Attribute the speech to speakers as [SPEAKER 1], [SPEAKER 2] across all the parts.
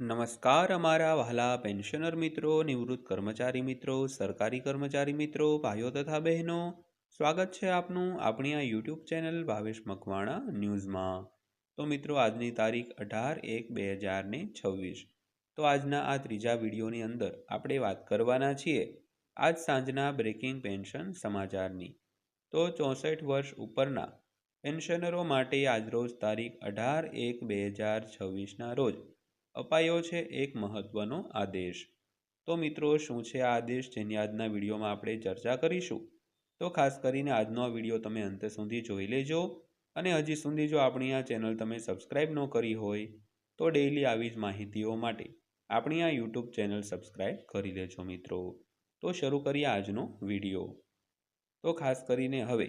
[SPEAKER 1] નમસ્કાર અમારા વહાલા પેન્શનર મિત્રો, નિવૃત્ત કર્મચારી મિત્રો, સરકારી કર્મચારી મિત્રો, ભાઈઓ તથા બહેનો. સ્વાગત છે આપનું આપણી આ યુટ્યુબ ચેનલ ભાવેશ મકવાણા ન્યૂઝમાં. તો મિત્રો, આજની તારીખ અઢાર એક બે હજાર ને છવ્વીસ. તો આજના આ ત્રીજા વિડીયોની અંદર આપણે વાત કરવાના છીએ આજ સાંજના બ્રેકિંગ પેન્શન સમાચારની. તો ચોસઠ વર્ષ ઉપરના પેન્શનરો માટે આજરોજ તારીખ અઢાર એક બે હજાર છવ્વીસના રોજ અપાયો છે એક મહત્વનો આદેશ. તો મિત્રો, શું છે આ આદેશ જેની આજના વિડીયોમાં આપણે ચર્ચા કરીશું? તો ખાસ કરીને આજનો વીડિયો તમે અંત સુધી જોઈ લેજો અને હજી સુધી જો આપણી આ ચેનલ તમે સબસ્ક્રાઈબ ન કરી હોય, તો ડેઈલી આવી જ માહિતીઓ માટે આપણી આ યુટ્યુબ ચેનલ સબસ્ક્રાઈબ કરી લેજો મિત્રો. તો શરૂ કરીએ આજનો વીડિયો. તો ખાસ કરીને હવે,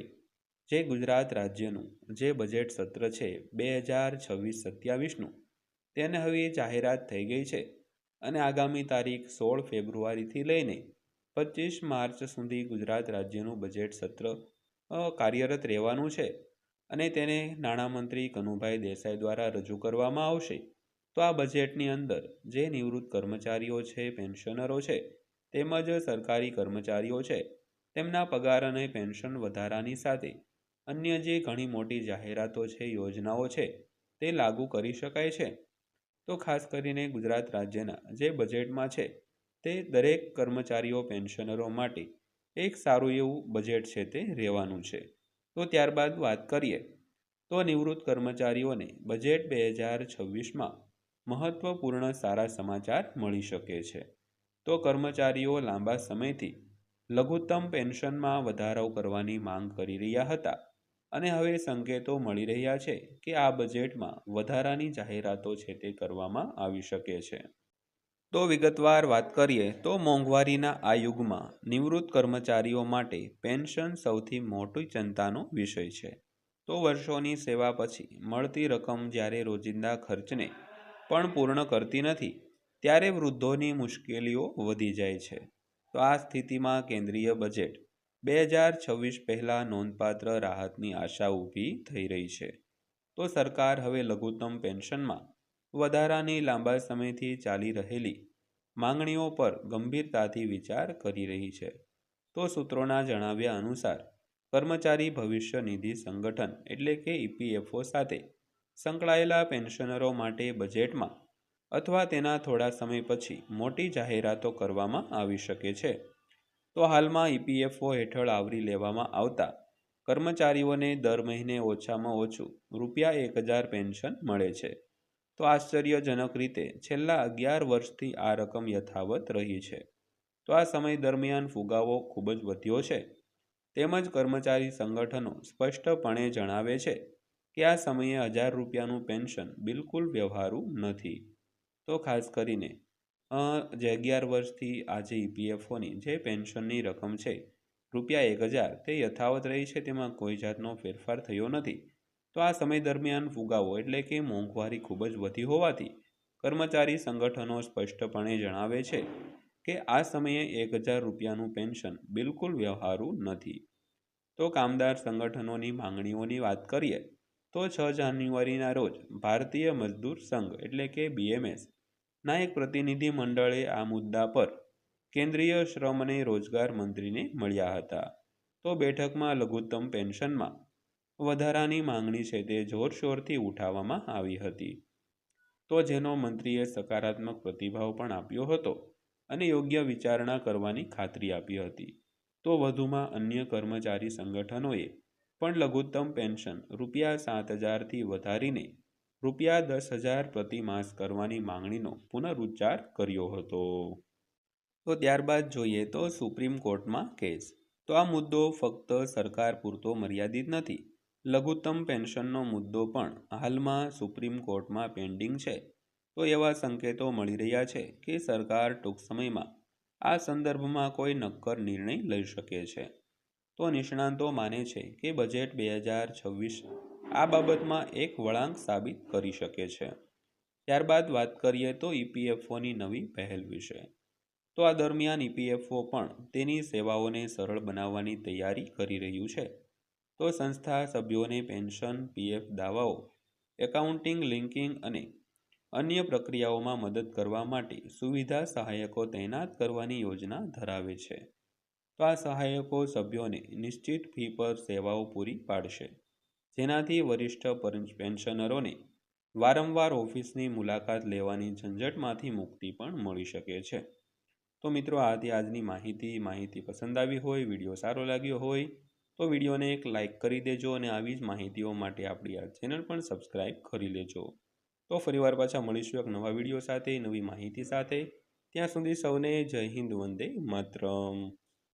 [SPEAKER 1] જે ગુજરાત રાજ્યનું જે બજેટ સત્ર છે, બે હજાર છવ્વીસ સત્યાવીસનું તેને હવે જાહેરાત થઈ ગઈ છે અને આગામી તારીખ સોળ ફેબ્રુઆરીથી લઈને પચીસ માર્ચ સુધી ગુજરાત રાજ્યનું બજેટ સત્ર કાર્યરત રહેવાનું છે અને તેને નાણામંત્રી કનુભાઈ દેસાઈ દ્વારા રજૂ કરવામાં આવશે. તો આ બજેટની અંદર જે નિવૃત્ત કર્મચારીઓ છે, પેન્શનરો છે, તેમજ સરકારી કર્મચારીઓ છે, તેમના પગાર અને પેન્શન વધારાની સાથે અન્ય જે ઘણી મોટી જાહેરાતો છે, યોજનાઓ છે, તે લાગુ કરી શકાય છે. તો ખાસ કરીને ગુજરાત રાજ્યના જે બજેટમાં છે તે દરેક કર્મચારીઓ, પેન્શનરો માટે એક સારું એવું બજેટ છે તે રહેવાનું છે. તો ત્યારબાદ વાત કરીએ તો નિવૃત્ત કર્મચારીઓને બજેટ બે હજાર છવ્વીસમાં મહત્ત્વપૂર્ણ સારા સમાચાર મળી શકે છે. તો કર્મચારીઓ લાંબા સમયથી લઘુત્તમ પેન્શનમાં વધારો કરવાની માંગ કરી રહ્યા હતા. અને હવે સંકેતો મળી રહ્યા છે કે આ બજેટમાં વધારાની જાહેરાતો છે તે કરવામાં આવી શકે છે. તો વિગતવાર વાત કરીએ તો મોંઘવારીના આ યુગમાં નિવૃત્ત કર્મચારીઓ માટે પેન્શન સૌથી મોટી ચિંતાનો વિષય છે. તો વર્ષોની સેવા પછી મળતી રકમ જ્યારે રોજિંદા ખર્ચને પણ પૂર્ણ કરતી નથી, ત્યારે વૃદ્ધોની મુશ્કેલીઓ વધી જાય છે. તો આ સ્થિતિમાં કેન્દ્રીય બજેટ બે હજાર છવ્વીસ પહેલાં નોંધપાત્ર રાહતની આશા ઊભી થઈ રહી છે. તો સરકાર હવે લઘુત્તમ પેન્શનમાં વધારાની લાંબા સમયથી ચાલી રહેલી માંગણીઓ પર ગંભીરતાથી વિચાર કરી રહી છે. તો સૂત્રોના જણાવ્યા અનુસાર, કર્મચારી ભવિષ્ય નિધિ સંગઠન એટલે કે ઈપીએફઓ સાથે સંકળાયેલા પેન્શનરો માટે બજેટમાં અથવા તેના થોડા સમય પછી મોટી જાહેરાતો કરવામાં આવી શકે છે. તો હાલમાં ઈપીએફઓ હેઠળ આવરી લેવામાં આવતા કર્મચારીઓને દર મહિને ઓછામાં ઓછું રૂપિયા એક હજાર પેન્શન મળે છે. તો આશ્ચર્યજનક રીતે છેલ્લા અગિયાર વર્ષથી આ રકમ યથાવત રહી છે. તો આ સમય દરમિયાન ફુગાવો ખૂબ જ વધ્યો છે. તેમજ કર્મચારી સંગઠનો સ્પષ્ટપણે જણાવે છે કે આ સમયે હજાર રૂપિયાનું પેન્શન બિલકુલ વ્યવહારુ નથી. તો ખાસ કરીને જે અગિયાર વર્ષથી આજે ઈપીએફઓની જે પેન્શનની રકમ છે, રૂપિયા એક હજાર, તે યથાવત રહી છે, તેમાં કોઈ જાતનો ફેરફાર થયો નથી. તો આ સમય દરમિયાન ફુગાવો એટલે કે મોંઘવારી ખૂબ જ વધી હોવાથી કર્મચારી સંગઠનો સ્પષ્ટપણે જણાવે છે કે આ સમયે એક હજાર રૂપિયાનું પેન્શન બિલકુલ વ્યવહારુ નથી. તો કામદાર સંગઠનોની માંગણીઓની વાત કરીએ, તો છ જાન્યુઆરીના રોજ ભારતીય મજદૂર સંઘ એટલે કે બીએમએસ ના એક પ્રતિનિધિ મંડળે આ મુદ્દા પર કેન્દ્રીય શ્રમ અને રોજગાર મંત્રીને મળ્યા હતા. તો બેઠકમાં લઘુત્તમ પેન્શનમાં વધારાની માંગણી છે તે જોરશોરથી ઉઠાવવામાં આવી હતી. તો જેનો મંત્રીએ સકારાત્મક પ્રતિભાવ પણ આપ્યો હતો અને યોગ્ય વિચારણા કરવાની ખાતરી આપી હતી. તો વધુમાં અન્ય કર્મચારી સંગઠનોએ પણ લઘુત્તમ પેન્શન રૂપિયા સાત હજારથી વધારીને રૂપિયા દસ હજાર પ્રતિ માસ કરવાની માંગણીનો પુનરુચ્ચાર કર્યો હતો. તો ત્યારબાદ જોઈએ તો સુપ્રીમ કોર્ટમાં કેસ. તો આ મુદ્દો ફક્ત સરકાર પૂરતો મર્યાદિત નથી. લઘુત્તમ પેન્શનનો મુદ્દો પણ હાલમાં સુપ્રીમ કોર્ટમાં પેન્ડિંગ છે. તો એવા સંકેતો મળી રહ્યા છે કે સરકાર ટૂંક સમયમાં આ સંદર્ભમાં કોઈ નક્કર નિર્ણય લઈ શકે છે. તો નિષ્ણાંતો માને છે કે બજેટ બે હજાર છવ્વીસ આ બાબતમાં એક વળાંક સાબિત કરી શકે છે. ત્યારબાદ વાત કરીએ તો ઈપીએફઓની નવી પહેલ વિશે. તો આ દરમિયાન ઈપીએફઓ પણ તેની સેવાઓને સરળ બનાવવાની તૈયારી કરી રહ્યું છે. તો સંસ્થા સભ્યોને પેન્શન પીએફ દાવાઓ, એકાઉન્ટિંગ, લિંકિંગ અને અન્ય પ્રક્રિયાઓમાં મદદ કરવા માટે સુવિધા સહાયકો તૈનાત કરવાની યોજના ધરાવે છે. તો આ સહાયકો સભ્યોને નિશ્ચિત ફી પર સેવાઓ પૂરી પાડશે. જેનાથી વરિષ્ઠ પેન્શનરોને વારંવાર ઓફિસની મુલાકાત લેવાની ઝંઝટમાંથી મુક્તિ પણ મળી શકે છે. તો મિત્રો આ હતી આજની માહિતી માહિતી પસંદ આવી હોય, વીડિયો સારો લાગ્યો હોય, તો વિડીયોને એક લાઇક કરી દેજો અને આવી જ માહિતીઓ માટે આપણી આ ચેનલ પણ સબસ્ક્રાઈબ કરી લેજો. તો ફરીવાર પાછા મળીશું એક નવા વીડિયો સાથે, નવી માહિતી સાથે. ત્યાં સુધી સૌને જય હિન્દ, વંદે માતરમ.